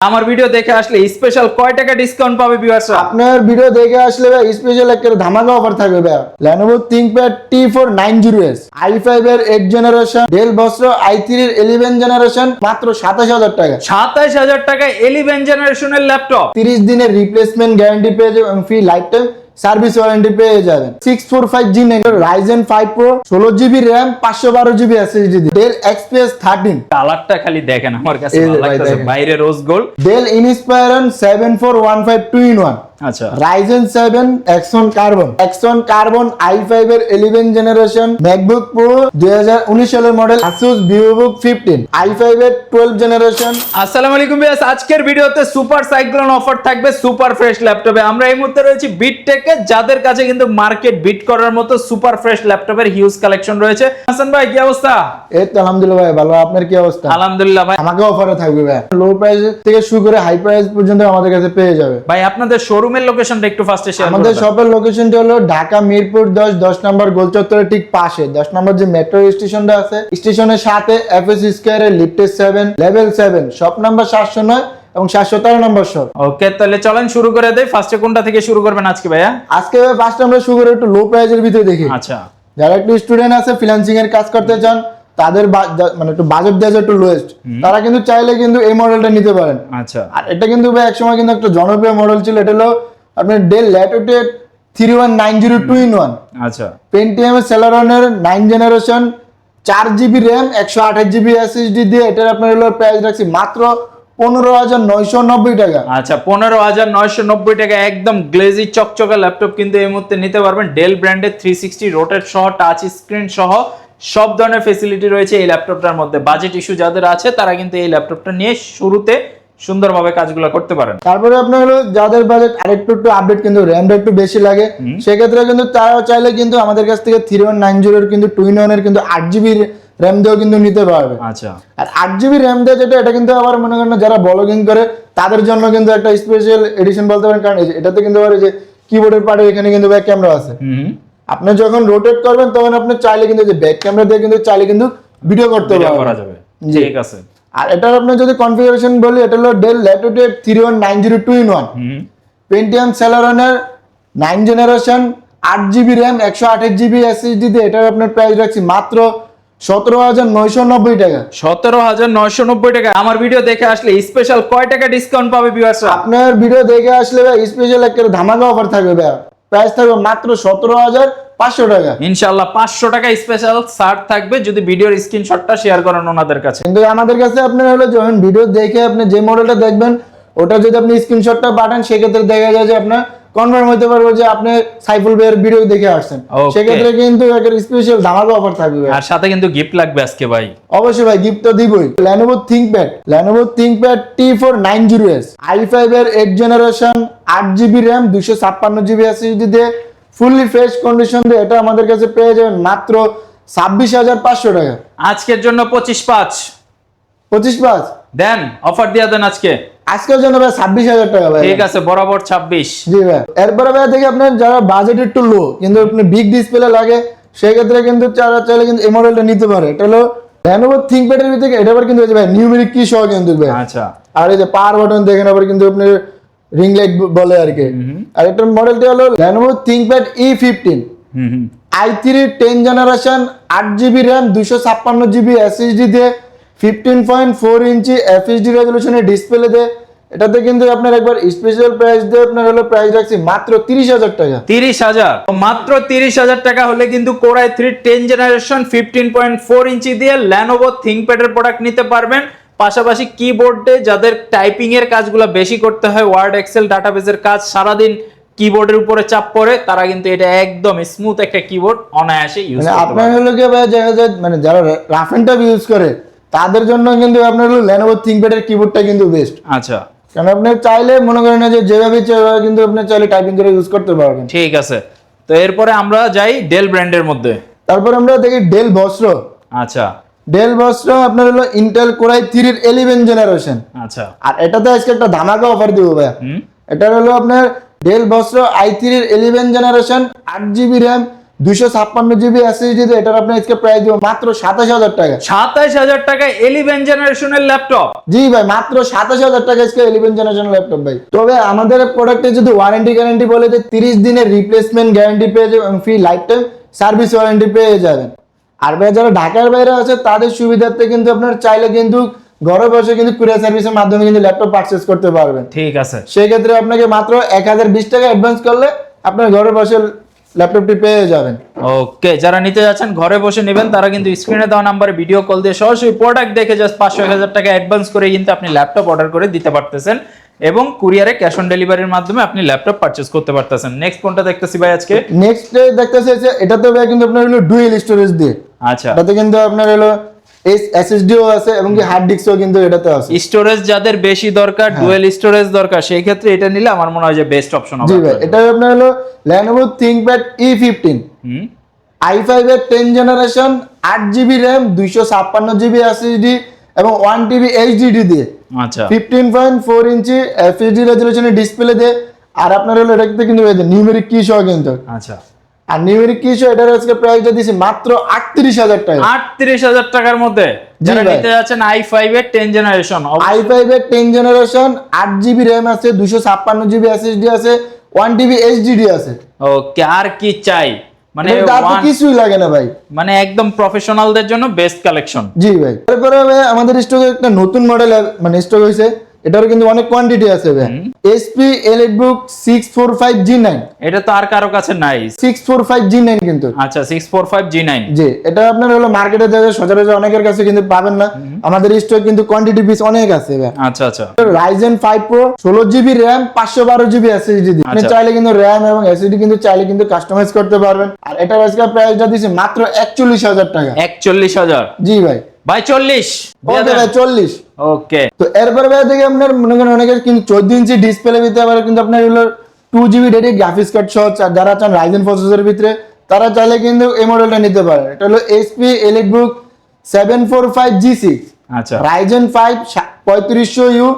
আমার ভিডিও দেখে আসলে স্পেশাল কয় টাকা ডিসকাউন্ট পাবে ভিউয়ার্সরা আপনার ভিডিও দেখে আসলে ভাই স্পেশাল একটা ধামাকা অফার থাকবে ভাই। Lenovo ThinkPad T490S i5 এর 8 জেনারেশন Dell Bosro i3 এর 11 জেনারেশন মাত্র 27000 টাকা। সাতাইশ হাজার টাকা এলিভেন জেনারেশনের ল্যাপটপ 30 দিনের রিপ্লেসমেন্ট গ্যারান্টি পেয়ে যাবেন free life time service warranty পেয়ে যাবেন। Six four five G Ryzen five pro ষোলো জিবি র্যাম পাঁচশো বারো GB SSD Dell express thirteen কালারটা খালি দেখেন আমার কাছে। বাইরে rose gold Dell Inspire seven four one five two in one আচ্ছা। Ryzen X1 carbon X1 carbon এর ইলেভেন জেনারেশন ম্যাকবুক প্রো সালের মডেল এর টুয়েলভ জেনারেশন আসসালামু আলাইকুম আজকের ভিডিওতে সুপার সাইক্লোন অফার থাকবে সুপার ফ্রেশ ল্যাপটপে আমরা এই মুহূর্তে রয়েছি বিটটেকে যাদের কাছে কিন্তু মার্কেট বিট করার মতো সুপার ফ্রেশ ল্যাপটপের হিউজ কালেকশন রয়েছে। হাসান ভাই কি অবস্থা? এই তো আলহামদুলিল্লাহ ভাই ভালো। আপনার কি অবস্থা? আলহামদুলিল্লাহ ভাই। আমাকে অফারে থাকবে ভাই। লো প্রাইস থেকে শুরু করে হাই প্রাইস পর্যন্ত আমাদের কাছে পেয়ে যাবে। ভাই আপনাদের শোরুমের লোকেশনটা একটু ফার্স্টে শেয়ার আমাদের শপের লোকেশনটা হলো ঢাকা মিরপুর দশ দশ নম্বর গোল চত্বরের ঠিক পাশে। দশ নম্বর যে মেট্রো স্টেশনটা আছে স্টেশনের সাথে এফএস স্কোয়ারে লিফটের seven level seven shop number সাতশো নয় এবং সাতশো তেরো নম্বর শপ ওকে তাহলে চলেন শুরু করে দেই। ফার্স্টে কোনটা থেকে শুরু করবেন আজকে ভাইয়া? আজকে ফার্স্ট আমরা শুরু করে একটু লো প্রাইসের ভিতরে দেখি। আচ্ছা। যারা একটু স্টুডেন্ট আছে ফ্রিল্যান্সিং এর কাজ করতে চান তাদের মানে একটু বাজেট দেওয়া একটু লোয়েস্ট তারা কিন্তু চাইলে কিন্তু এই মডেলটা নিতে পারেন। আচ্ছা। আর এটা কিন্তু ভাই একসময় কিন্তু একটা জনপ্রিয় মডেল ছিল এটা হলো আপনার Dell Latitude three one nine zero two in one আচ্ছা। পেন্টিএম সেলারনের নাইন জেনারেশন চার জিবি র্যাম একশো আঠাশ জিবি এসএসডি দিয়ে এটার আপনার হলো প্রাইস রাখছি মাত্র পনেরো হাজার নয়শো নব্বই টাকা। আচ্ছা পনেরো হাজার নয়শো নব্বই টাকা একদম গ্লেজি চকচকে ল্যাপটপ কিন্তু এই মুহূর্তে নিতে পারবেন। ডেল ব্র্যান্ডের থ্রি সিক্সটি রোটেট সহ টাচ স্ক্রিন সহ সব ধরনের ফেসিলিটি রয়েছে এই ল্যাপটপটার মধ্যে। বাজেট ইস্যু যাদের আছে তারা কিন্তু এই ল্যাপটপটা নিয়ে শুরুতে সুন্দরভাবে কাজগুলো করতে পারেন। তারপরে আপনার হলো যাদের বাজেট আরেকটু একটু আপডেট কিন্তু র্যামটা একটু বেশি লাগে। সেক্ষেত্রে কিন্তু তারাও চাইলে কিন্তু আমাদের কাছ থেকে থ্রি ওয়ান নাইন জিরোর কিন্তু টুইন ওয়ানের কিন্তু আট জিবি র্যাম দিয়েও কিন্তু নিতে পারবে। আচ্ছা। আর আট জিবি র্যাম দিয়ে যেটা এটা কিন্তু আবার মনে করেন যারা ব্লগিং করে তাদের জন্য কিন্তু একটা স্পেশাল এডিশন বলতে পারেন। কারণ এটাতে কিন্তু আবার যে কিবোর্ডের পার্টে এখানে কিন্তু ব্যাক ক্যামেরা আছে। আপনি যখন রোটেট করবেন তখন আপনি চাইলে কিন্তু যে ব্যাক ক্যামেরা দিয়ে কিন্তু চাইলে কিন্তু ভিডিও করতে ভিডিও করা যাবে। ঠিক আছে। আর এটার আপনি যদি কনফিগারেশন বলি এটা হলো Dell Latitude three one nine zero two in one Pentium সেলারনের nine generation আট জিবি র্যাম একশো আঠাশ জিবি এসএসডি দিয়ে এটার আপনার প্রাইস রাখছি মাত্র সতেরো হাজার নয়শো নব্বই টাকা। সতেরো হাজার নয়শো নব্বই টাকা। আমার ভিডিও দেখে আসলে স্পেশাল কয় টাকা ডিসকাউন্ট পাবে আপনার ভিডিও দেখে আসলে স্পেশাল একটা ধামাকা অফার থাকবে ভাই প্রাইস থাকবে মাত্র সতেরো হাজার পাঁচশো টাকা। ইনশাল্লাহ পাঁচশো টাকা স্পেশাল ছাড় থাকবে যদি ভিডিওর স্ক্রিনশটটা শেয়ার করেন ওনাদের কাছে। কিন্তু আমাদের কাছে আপনার হলো যখন ভিডিও দেখে আপনি যে মডেলটা দেখবেন ওটা যদি আপনি স্ক্রিনশটটা পাঠান সেক্ষেত্রে দেখা যায় যে আপনার কনফার্ম হতে পারবে যে আপনি সাইফুল ভাইয়ের ভিডিও দেখে আসছেন। সেক্ষেত্রে কিন্তু একটা স্পেশাল ধামাকা অফার থাকবে আর সাথে কিন্তু গিফট লাগবে আজকে ভাই। অবশ্যই ভাই গিফট তো দিবই। Lenovo ThinkPad Lenovo ThinkPad T490S i5 এর 8 generation 8 GB RAM 256 GB SSD দিয়ে ফুললি ফ্রেশ কন্ডিশন দিয়ে এটা আমাদের কাছে পেয়ে যাবেন মাত্র 26500 টাকা। আজকের জন্য পঁচিশ পাঁচ। 25 পাঁচ? দেন অফার দিয়ে দেন আজকে। আজকের জন্য ভাই 26000 টাকা ভাই। ঠিক আছে বরাবর ছাব্বিশ। জি ভাই। এরপরে ভাই দেখি আপনার যারা বাজেট একটু লো কিন্তু আপনি বিগ ডিসপ্লে লাগে সেক্ষেত্রে কিন্তু যারা চাইলে কিন্তু নিতে পারে। এটা হলো ThinkPad এর ভিতরে এটা আবার কিন্তু এই ভাই নিউমেরিক কি সহ কিন্তু ভাই। আচ্ছা। আর এই যে পাওয়ার বাটন দেখেন আবার কিন্তু আপনার রিং লাইট বলে আর কি। আর এটার মডেলটি হলো Lenovo ThinkPad E15 hmm hmm. i3 10 generation আট জিবি র্যাম দুশো ছাপ্পান্ন জিবি এসএসডি দিয়ে fifteen point four inch FSD রেজলিউশনের display দিয়ে এটাতে কিন্তু আপনার একবার স্পেশাল প্রাইস দিয়ে আপনার হলো প্রাইস রাখছি মাত্র তিরিশ হাজার টাকা। তিরিশ হাজার। মাত্র তিরিশ হাজার টাকা হলে কিন্তু core i three ten generation fifteen point four inch দিয়ে ল্যানোভো থিঙ্কপ্যাডের প্রোডাক্ট নিতে পারবেন। পাশাপাশি কিবোর্ডে যাদের টাইপিং এর কাজগুলো বেশি করতে হয় ওয়ার্ড এক্সেল ডাটাবেসের কাজ সারাদিন কিবোর্ডের উপরে চাপ পড়ে তারা কিন্তু এটা একদম স্মুথ একটা কিবোর্ড অনায়াসে ইউজ মানে আপনার হলো কি দেখা যায় মানে যারা রাফ এন্ড টাফ ইউজ করে তাদের জন্য কিন্তু আপনার হলো ThinkPad এর কিবোর্ডটা কিন্তু বেস্ট আচ্ছা। কারণ আপনি চাইলে মনে করেন যে যেভাবে সেভাবে কিন্তু আপনি চাইলে টাইপিং করে ইউজ করতে পারবেন। ঠিক আছে। তো এরপরে আমরা যাই ডেল ব্র্যান্ডের মধ্যে। তারপর আমরা দেখি ডেল বস্ত্র আচ্ছা। ডেল বস্ত্র আপনার হলো ইন্টেল কোরাই থ্রির এলিভেন জেনারেশন আচ্ছা। আর এটাতে আজকে একটা ধামাকা অফার দিব ভাই হুম। এটা হলো আপনার ডেল বস্ত্র আই থ্রির এলিভেন জেনারেশন আট জিবি র্যাম দুইশো ছাপ্পান্ন জিবি এসএসডি এটার আপনার আজকে প্রাইস দিব মাত্র সাতাশ হাজার টাকা। সাতাইশ হাজার টাকা ইলেভেন জেনারেশনের ল্যাপটপ জি ভাই মাত্র সাতাশ হাজার টাকা আজকে ইলেভেন জেনারেশন ল্যাপটপ ভাই। তবে আমাদের প্রোডাক্টে যদি ওয়ারেন্টি গ্যারান্টি বলে যে তিরিশ দিনের রিপ্লেসমেন্ট গ্যারান্টি পেয়ে যাবেন free life time service warranty পেয়ে যাবেন। আর ভাই যারা ঢাকার বাইরে আছে তাদের সুবিধার্থে কিন্তু আপনার চাইলে কিন্তু ঘরে বসে কিন্তু কুরিয়ার সার্ভিসের মাধ্যমে কিন্তু ল্যাপটপ পারচেস করতে পারবেন। ঠিক আছে। সেই ক্ষেত্রে আপনাকে মাত্র এক হাজার বিশ টাকা অ্যাডভান্স করলে আপনার ঘরে বসে ল্যাপটপটি পেয়ে যাবেন। ওকে যারা নিতে যাচ্ছেন ঘরে বসে নেবেন তারা কিন্তু স্ক্রিনে দেওয়া নাম্বারে ভিডিও কল দিয়ে সরাসরি প্রোডাক্ট দেখে জাস্ট পাঁচশো এক হাজার টাকা অ্যাডভান্স করে কিন্তু আপনি ল্যাপটপ অর্ডার করে দিতে পারতেছেন এবং কুরিয়ারে ক্যাশ অন ডেলিভারির মাধ্যমে আপনি ল্যাপটপ পারচেস করতে পারতেছেন। নেক্সট কোনটা দেখতেছি ভাই আজকে। নেক্সট দেখতেছি যে এটাতে ভাই কিন্তু আপনার হলো ডুয়েল স্টোরেজ দিয়ে। আচ্ছা। এটাতে কিন্তু আপনার হলো এসএসডিও আছে এবং কি হার্ড ডিস্কও কিন্তু এটাতে আছে। স্টোরেজ যাদের বেশি দরকার হ্যাঁ। ডুয়েল স্টোরেজ দরকার সেই ক্ষেত্রে এটা নিলে আমার মনে হয় যে বেস্ট অপশন হবে জি ভাই এটা আপনার হলো Lenovo ThinkPad E15 হুম। i5 এর 10 জেনারেশন আট জিবি এবং টিবি এইচডিডি দিয়ে। আচ্ছা। Fifteen point four inch FSD রেজলিউশনের display দিয়ে। আর আপনার হলো এটাতে কিন্তু নিউমেরিক কি সহ কিন্তু। আচ্ছা। আর নিউমেরিক কি সহ এটার আজকে প্রাইসটা দিছি মাত্র আটত্রিশ হাজার টাকা। আটত্রিশ হাজার টাকার মধ্যে। যারা নিতে যাচ্ছেন আই ফাইভ এর টেন জেনারেশন আই ফাইভ এর টেন জেনারেশন আট জিবি র্যাম আছে দুশো ছাপ্পান্ন জিবি এসএসডি আছে ওয়ান টিবি এইচডিডি আছে। ওকে আর কি চাই? মানে কিছুই লাগে না ভাই। মানে একদম প্রফেশনালদের জন্য বেস্ট কালেকশন জি ভাই। তারপরে আমাদের স্টকে একটা নতুন মডেল মানে স্টক হয়েছে এটারও কিন্তু অনেক কোয়ান্টিটি আছে ভাই। HP EliteBook six four five G nine এটা তো আর কারও কাছে নাই। Six four five G nine কিন্তু। আচ্ছা six four five G nine G এটা আপনার হলো মার্কেটে দেখা সচরাচর অনেকের কাছে কিন্তু পাবেন না। আমাদের স্টক কিন্তু কোয়ান্টিটি পিস অনেক আছে ভাই। আচ্ছা আচ্ছা। রাইজেন ফাইভ প্রো ষোলো জিবি র্যাম পাঁচশো বারো জিবি এসএসডি আপনি আচ্ছা। চাইলে কিন্তু র্যাম এবং এসএসডি কিন্তু চাইলে কিন্তু কাস্টমাইজ করতে পারবেন। আর এটার আজকে প্রাইসটা দিচ্ছে মাত্র একচল্লিশ হাজার টাকা। একচল্লিশ হাজার। জি ভাই। ভাই চল্লিশ। ওকে ভাই চল্লিশ। ওকে। তো এরপরে ভাই থেকে আপনার মনে করেন অনেকের কিন্তু চোদ্দ ইঞ্চি ডিসপ্লে ভিতরে আবার কিন্তু আপনার হলো two GB dedicated graphics card সহ যারা চান রাইজেন প্রসেসরের ভিতরে তারা চাইলে কিন্তু এই মডেলটা নিতে পারে। এটা হলো HP EliteBook seven four five G six আচ্ছা। রাইজেন ফাইভ পঁয়ত্রিশশো ইউ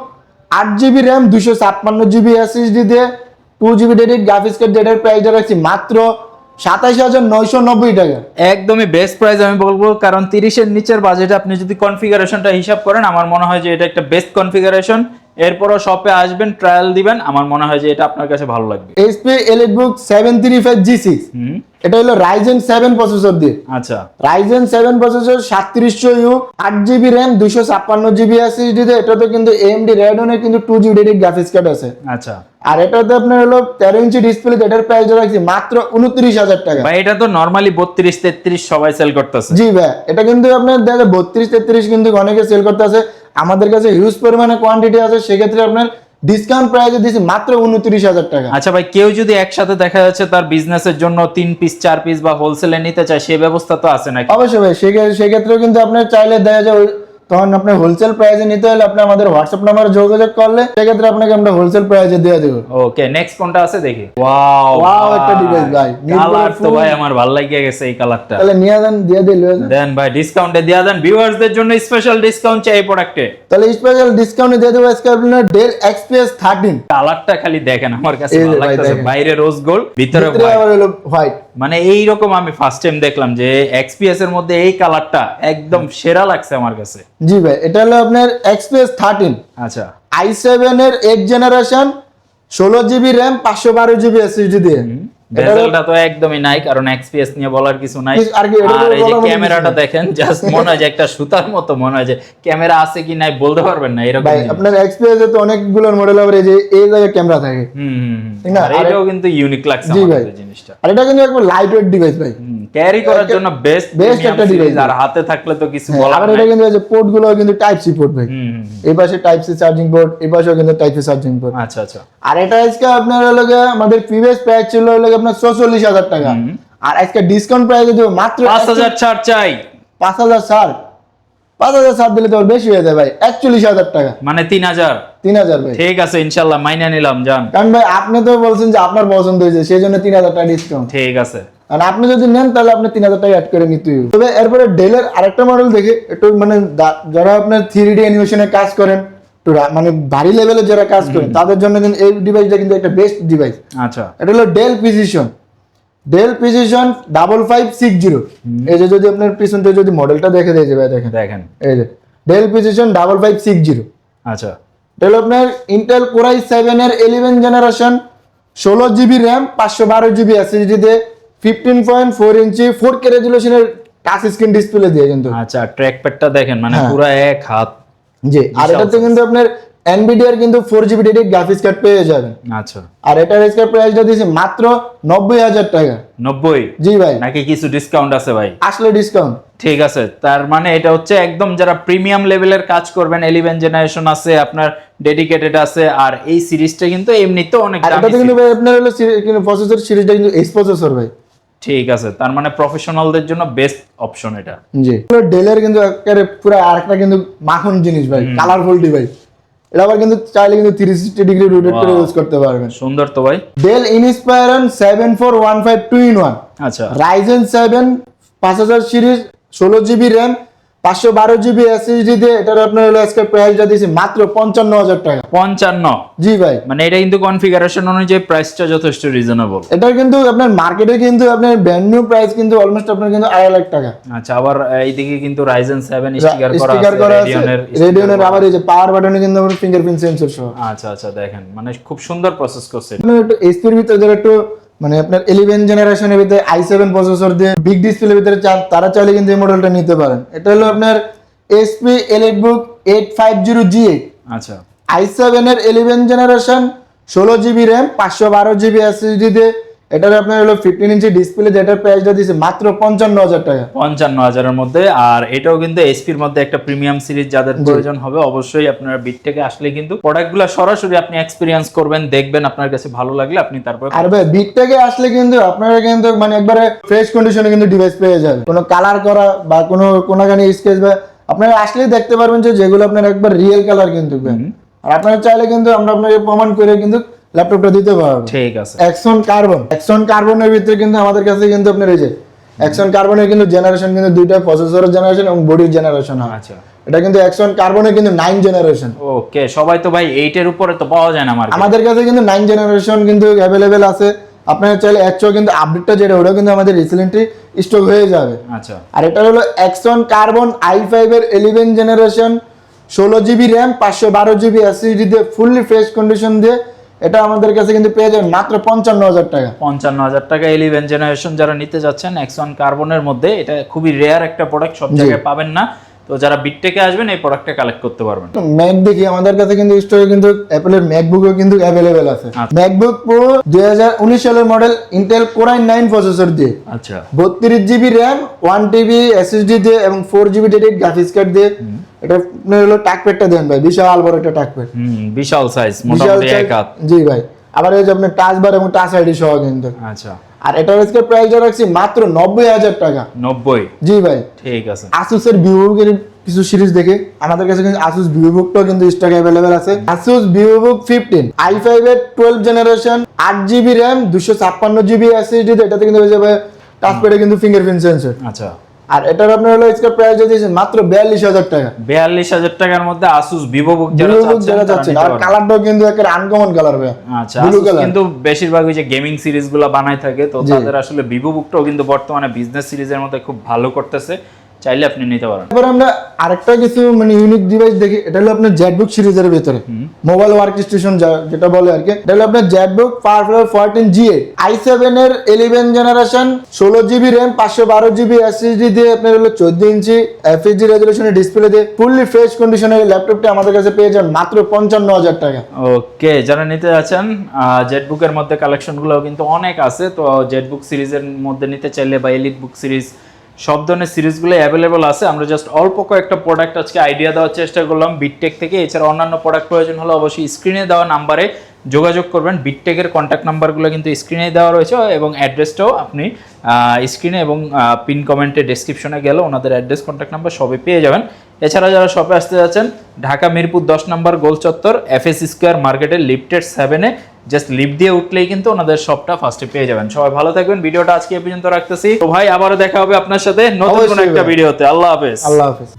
আট জিবি র্যাম দুশো ছাপ্পান্ন জিবি এসএসডি দিয়ে টু জিবি গ্রাফিক্স কার্ড প্রাইসটা রাখছি মাত্র সাতাশ হাজার নয়শো নব্বই টাকা। একদমই বেস্ট প্রাইস আমি বলব, কারণ তিরিশের নিচের বাজেটে আপনি যদি কনফিগারেশনটা হিসাব করেন, আমার মনে হয় যে এটা একটা বেস্ট কনফিগারেশন এরপরও শপে আসবেন ট্রায়াল দিবেন। আমার মনে হয় যে এটা আপনার কাছে ভালো লাগবে। HP EliteBook seven three five G six এটা হলো রাইজেন সেভেন প্রসেসর দিয়ে। আচ্ছা। রাইজেন সেভেন প্রসেসর সাতত্রিশশো ইউ আট জিবি র্যাম দুশো ছাপ্পান্ন জিবি এসএসডি তে। এটাতে কিন্তু এমডি রেডনের কিন্তু two GB dedicated graphics card আছে। আচ্ছা। আর এটাতে আপনার হলো তেরো ইঞ্চি ডিসপ্লে এটার প্রাইস রাখছি মাত্র উনত্রিশ হাজার টাকা। ভাই এটা তো নর্মালি বত্রিশ তেত্রিশ সবাই সেল করতেছে। জি ভাই এটা কিন্তু আপনার দেখা বত্রিশ তেত্রিশ কিন্তু অনেকে সেল করতে আছে আমাদের কাছে হিউজ পরিমাণে কোয়ান্টিটি আছে সেক্ষেত্রে আপনার ডিসকাউন্ট প্রাইসে দিয়েছি মাত্র উনত্রিশ হাজার টাকা। আচ্ছা ভাই কেউ যদি একসাথে দেখা যাচ্ছে তার বিজনেসের জন্য তিন পিস চার পিস বা হোলসেলে নিতে চায় সে ব্যবস্থা তো আছে নাকি? অবশ্যই ভাই সেক্ষেত্রে সেক্ষেত্রেও কিন্তু আপনার চাইলে দেখা যায় তখন আপনার হোলসেল প্রাইসে নিতে হলে আপনি আমাদের হোয়াটসঅ্যাপ নাম্বারে যোগাযোগ করলে সেক্ষেত্রে আপনাকে আমরা হোলসেল প্রাইসে দিয়ে দেবো। ওকে নেক্সট কোনটা আছে দেখি। ওয়াও Wow, একটা device ভাই। কালার তো ভাই আমার ভালো লাগিয়ে গেছে এই কালারটা তাহলে নিয়ে যান দিয়ে দিল দেন ভাই ডিসকাউন্টে দিয়া দেন। ভিউয়ার্সদের জন্য স্পেশাল ডিসকাউন্ট চাই এই প্রোডাক্টে তাহলে স্পেশাল ডিসকাউন্ট দিয়ে দেবো আজকে আপনার ডেল এক্সপিএস থার্টিন কালারটা খালি দেখেন আমার কাছে ভালো ভাই লাগতেছে। বাইরে রোজ গোল্ড ভিতরে হোয়াইট মানে এই রকম আমি ফার্স্ট টাইম দেখলাম যে এক্সপিএস এর মধ্যে এই কালারটা একদম সেরা লাগছে আমার কাছে। জি ভাই এটা হলো আপনার এক্সপ্রেস থার্টিন আচ্ছা। আই সেভেন এর এইট জেনারেশন ষোলো জিবি র্যাম পাঁচশো বারো জিবি এসএসডি দিয়ে। হলো- তো একদমই নাই কারণ এক্সপিএস নিয়ে বলার কিছু নাই। আর এই যে ক্যামেরাটা দেখেন জাস্ট মনে হয় যে একটা সুতার মতো মনে হয় যে ক্যামেরা আছে কি নাই বলতে পারবেন না এরকম ভাই আপনার এক্সপিএস তো অনেকগুলোর মডেল হবে এই যে এই জায়গায় ক্যামেরা থাকে। হুম। ঠিক না? এটাও কিন্তু ইউনিক লাগছে। কাছে জিনিসটা। আর এটা কিন্তু একবার লাইট ওয়েট ডিভাইস ভাই ক্যারি করার জন্য বেস্ট best একটা device। আর হাতে থাকলে তো কিছু আবার নাই। এটা কিন্তু যে পোর্টগুলো কিন্তু টাইপ সি পোর্ট ভাই। এই পাশে টাইপ সি চার্জিং পোর্ট এই পাশেও কিন্তু টাইপ সি চার্জিং পোর্ট আচ্ছা আচ্ছা। আর এটা আজকে আপনার হলো আমাদের প্রিভিয়াস প্রাইস ছিল হলো আপনার চৌচল্লিশ হাজার টাকা। আর আজকে ডিসকাউন্ট প্রাইসে দেবো মাত্র পাঁচ হাজার ছাড় চাই। পাঁচ হাজার ছাড়। পাঁচ হাজার ছাড় দিলে তো বেশি হয়ে যায় ভাই। একচল্লিশ হাজার টাকা। মানে তিন হাজার। তিন হাজার ভাই। ঠিক আছে ইনশাল্লাহ মাইনা নিলাম যান। কারণ ভাই আপনি তো বলছেন যে আপনার পছন্দ হয়েছে সেই জন্য তিন হাজার টাকা ডিসকাউন্ট ঠিক আছে। আর আপনি যদি নেন তাহলে আপনি তিন হাজার টাকা অ্যাড করে নিতে হবে। তবে এরপরে ডেলের আরেকটা মডেল দেখে একটু মানে যারা আপনার থ্রি ডি অ্যানিমেশনে কাজ করেন মানে ভারী লেভেলে যারা কাজ করেন তাদের জন্য কিন্তু এই ডিভাইসটা কিন্তু একটা বেস্ট ডিভাইস আচ্ছা। এটা হলো Dell Precision Dell Precision double five six zero এই যে যদি আপনার পিছনটা যদি মডেলটা দেখে দিয়েছে ভাই দেখেন। দেখেন। এই যে Dell Precision double five six zero আচ্ছা। এটা হলো আপনার ইন্টেল কোরাই সেভেন এর ইলেভেন জেনারেশন ষোলো জিবি র্যাম পাঁচশো বারো GB এসএসডিতে fifteen point four inch four K রেজুলেশনের touch screen display দিয়ে কিন্তু। আচ্ছা ট্র্যাক প্যাডটা দেখেন মানে হ্যাঁ। পুরো এক হাত। জি আর এটাতে কিন্তু আপনার এনবিডিআর কিন্তু four GB dedicated graphics card পেয়ে যাবেন। আচ্ছা। আর এটার স্কোয়ার প্রাইসটা দিয়েছে মাত্র নব্বই হাজার টাকা। নব্বই? জি ভাই। নাকি কিছু ডিসকাউন্ট আছে ভাই? আসলে ডিসকাউন্ট ঠিক আছে তার মানে এটা হচ্ছে একদম যারা প্রিমিয়াম লেভেলের কাজ করবেন এলিভেন জেনারেশন আছে আপনার ডেডিকেটেড আছে আর এই সিরিজটা কিন্তু এমনিতে অনেক দামি কিন্তু আপনার হলো প্রসেসর সিরিজটা কিন্তু এইচ প্রসেসর ভাই। ঠিক আছে তার মানে প্রফেশনালদের জন্য বেস্ট অপশন এটা। জি। ডেলের কিন্তু একেবারে পুরো আরেকটা কিন্তু মাখন জিনিস ভাই কালারফুল ডিভাইস এটা আবার কিন্তু চাইলে কিন্তু থ্রি সিক্সটি ডিগ্রি রোটেট করে ইউজ করতে পারবেন। সুন্দর তো ভাই। Dell Inspiron seven four one five two in one আচ্ছা। রাইজেন সেভেন পাঁচ হাজার সিরিজ ষোলো জিবি র্যাম পাঁচশো বারো জিবি এসএসডি দিয়ে এটার আপনার হলো আজকে প্রাইসটা দিয়েছি মাত্র পঞ্চান্ন হাজার টাকা। পঞ্চান্ন? জি ভাই। মানে এটা কিন্তু কনফিগারেশন অনুযায়ী প্রাইসটা যথেষ্ট রিজনেবল এটার কিন্তু আপনার মার্কেটে কিন্তু আপনার ব্র্যান্ড নিউ প্রাইস কিন্তু অলমোস্ট আপনার কিন্তু আড়াই লাখ টাকা। আচ্ছা আবার এইদিকে কিন্তু রাইজেন সেভেন স্টিকার করা আছে করা আছে রেডিয়নের রেডিওনের আবার এই যে পাওয়ার বাটনে কিন্তু আমার ফিঙ্গারপ্রিন্ট সেন্সর সহ। আচ্ছা আচ্ছা দেখেন মানে খুব সুন্দর প্রসেস করছে একটু এইচপির ভিতরে একটু মানে আপনার ইলেভেন জেনারেশনের ভিতরে আই সেভেন প্রসেসর দিয়ে বিগ ডিসপ্লের ভিতরে চান তারা চাইলে কিন্তু এই মডেলটা নিতে পারেন। এটা হলো আপনার HP EliteBook eight five zero G eight আচ্ছা। আই সেভেনের ইলেভেন জেনারেশন ষোলো জিবি র্যাম পাঁচশো বারো জিবি এসএসডি দিয়ে এটার আপনার হলো ফিফটিন ইঞ্চি ডিসপ্লে যেটার প্রাইসটা দিয়েছে মাত্র পঞ্চান্ন হাজার টাকা। পঞ্চান্ন হাজারের মধ্যে আর এটাও কিন্তু এসপির মধ্যে একটা প্রিমিয়াম সিরিজ যাদের প্রয়োজন হবে অবশ্যই আপনারা বিট থেকে আসলে কিন্তু প্রোডাক্টগুলো সরাসরি আপনি এক্সপিরিয়েন্স করবেন দেখবেন আপনার কাছে ভালো লাগলে আপনি তারপর আর ভাই বিট থেকে আসলে কিন্তু আপনারা কিন্তু মানে একবারে ফ্রেশ কন্ডিশনে কিন্তু ডিভাইস পেয়ে যাবেন। কোনো কালার করা বা কোনো কোনাখানি স্কেচ বা আপনারা আসলেই দেখতে পারবেন যে যেগুলো আপনার একবার রিয়েল কালার কিন্তু আর আপনারা চাইলে কিন্তু আমরা আপনাকে প্রমাণ করে কিন্তু ল্যাপটপটা দিতে পারব ঠিক আছে। অ্যাকশন কার্বন অ্যাকশন কার্বনের ভিতরে কিন্তু আমাদের কাছে কিন্তু আপনার এই যে অ্যাকশন কার্বনের কিন্তু জেনারেশন কিন্তু দুইটা প্রসেসরের জেনারেশন এবং বডির জেনারেশন হয়। আচ্ছা। এটা কিন্তু অ্যাকশন কার্বনের কিন্তু নাইন জেনারেশন ওকে সবাই তো ভাই এইটের উপরে তো পাওয়া যায় না আমার আমাদের কাছে কিন্তু নাইন জেনারেশন কিন্তু অ্যাভেলেবেল আছে। আপনারা চাইলে একশো কিন্তু আপডেটটা যেটা ওটা কিন্তু আমাদের রিসেন্টলি স্টক হয়ে যাবে। আচ্ছা। আর এটা হলো অ্যাকশন কার্বন আই ফাইভ এর ইলেভেন জেনারেশন ষোলো জিবি র্যাম পাঁচশো বারো জিবি এসএসডি দিয়ে ফুললি ফ্রেশ কন্ডিশন দিয়ে এটা আমাদের কাছে কিন্তু পেয়ে যাবেন মাত্র পঞ্চান্ন হাজার টাকা। পঞ্চান্ন হাজার টাকা ইলেভেন জেনারেশন যারা নিতে যাচ্ছেন এক্সন কার্বনের মধ্যে এটা খুবই রেয়ার একটা প্রোডাক্ট সব জায়গায় পাবেন না। তো যারা বিটটেকে আসবেন এই প্রোডাক্টটা কালেক্ট করতে পারবেন। ম্যাক দেখি আমাদের কাছে কিন্তু স্টোরে কিন্তু অ্যাপেলের ম্যাকবুকও কিন্তু অ্যাভেলেবেল আছে। আচ্ছা। ম্যাকবুক প্রো দুই হাজার উনিশ সালের model Intel core i nine processor দিয়ে। আচ্ছা। বত্রিশ GB RAM one TB SSD দিয়ে এবং four GB dedicated graphics card দিয়ে। এটা আপনার হলো টাকপ্যাডটা দেন ভাই বিশাল বড় একটা টাকপ্যাড হুম বিশাল সাইজ মোটামুটি এক হাত। জি ভাই। আবার এই যে আপনার টাচ বার এবং টাচ আইডি সহ কিন্তু। আচ্ছা। আর এটার আজকে প্রাইসটা রাখছি মাত্র নব্বই হাজার টাকা। নব্বই? জি ভাই। ঠিক আছে। আসুসের ভিভোবুকের কিছু সিরিজ দেখে আমাদের কাছে কিন্তু আসুস ভিভোবুকটাও কিন্তু স্টক অ্যাভেলেবেল আছে। Asus VivoBook fifteen I five এর টুয়েলভ জেনারেশন আট জিবি র্যাম দুশো ছাপ্পান্ন জিবি এসএসডি এটাতে কিন্তু হয়ে যাবে টাচপ্যাডে কিন্তু ফিঙ্গারপ্রিন্ট সেন্সর আচ্ছা। আর এটার আপনার হলো আজকে প্রাইস যদি মাত্র বিয়াল্লিশ হাজার টাকা। বিয়াল্লিশ হাজার টাকার মধ্যে Asus Vivo Book যারা চাচ্ছেন তারা আর কালারটাও কিন্তু একটা আনকমন কালার ভাই আচ্ছা কিন্তু বেশিরভাগ ওই যে গেমিং সিরিজগুলো বানায় থাকে তো তাদের আসলে ভিভো বুকটাও কিন্তু বর্তমানে বিজনেস সিরিজের মধ্যে খুব ভালো করতেছে। চাইলে আপনি নিতে পারেন। এবার আমরা আরেকটা কিছু মানে ইউনিক ডিভাইস দেখি এটা হলো আপনার জেটবুক সিরিজের ভিতরে। মোবাইল ওয়ার্ক স্টেশন যেটা বলে আর কি। এটা হলো আপনার ZBook powerful fourteen G eight I seven এর ইলেভেন জেনারেশন ষোলো জিবি র্যাম পাঁচশো বারো জিবি এসএসডি দিয়ে আপনার হলো চোদ্দ ইঞ্চি এফএসডি রেজলিউশনের ডিসপ্লে দিয়ে ফুললি ফ্রেশ কন্ডিশনের ল্যাপটপটা আমাদের কাছে পেয়ে যান মাত্র পঞ্চান্ন হাজার টাকা। ওকে যারা নিতে যাচ্ছেন জেটবুকের মধ্যে কালেকশনগুলো কিন্তু অনেক আছে। তো জেটবুক সিরিজের মধ্যে নিতে চাইলে বা এলিট বুক সিরিজ সব ধরনের সিরিজগুলো অ্যাভেলেবল আছে। আমরা জাস্ট অল্প কয়েকটা প্রোডাক্ট আজকে আইডিয়া দেওয়ার চেষ্টা করলাম বিটটেক থেকে। এছাড়া অন্যান্য প্রোডাক্ট প্রয়োজন হলে অবশ্যই স্ক্রিনে দেওয়া নাম্বারে যোগাযোগ করবেন। বিটটেকের কন্ট্যাক্ট নাম্বারগুলো কিন্তু স্ক্রিনে দেওয়া রয়েছে এবং অ্যাড্রেসটাও আপনি স্ক্রিনে এবং পিন কমেন্টে ডেসক্রিপশনে গেলে ওনাদের অ্যাড্রেস কন্ট্যাক্ট নাম্বার সবই পেয়ে যাবেন। এছাড়া যারা শপে আসতে যাচ্ছেন, ঢাকা মিরপুর দশ নম্বর গোল চত্বর এফ এস স্কোয়ার মার্কেটের লিফটেড সেভেনে জাস্ট লিপ দিয়ে উঠলেই কিন্তু ওনাদের সবটা ফার্স্টে পেয়ে যাবেন। সবাই ভালো থাকবেন। ভিডিওটা আজকে এ পর্যন্ত রাখতেছি। তো ভাই আবারও দেখা হবে আপনার সাথে নতুন কোনো একটা ভিডিওতে। আল্লাহ হাফেজ। আল্লাহ হাফিজ।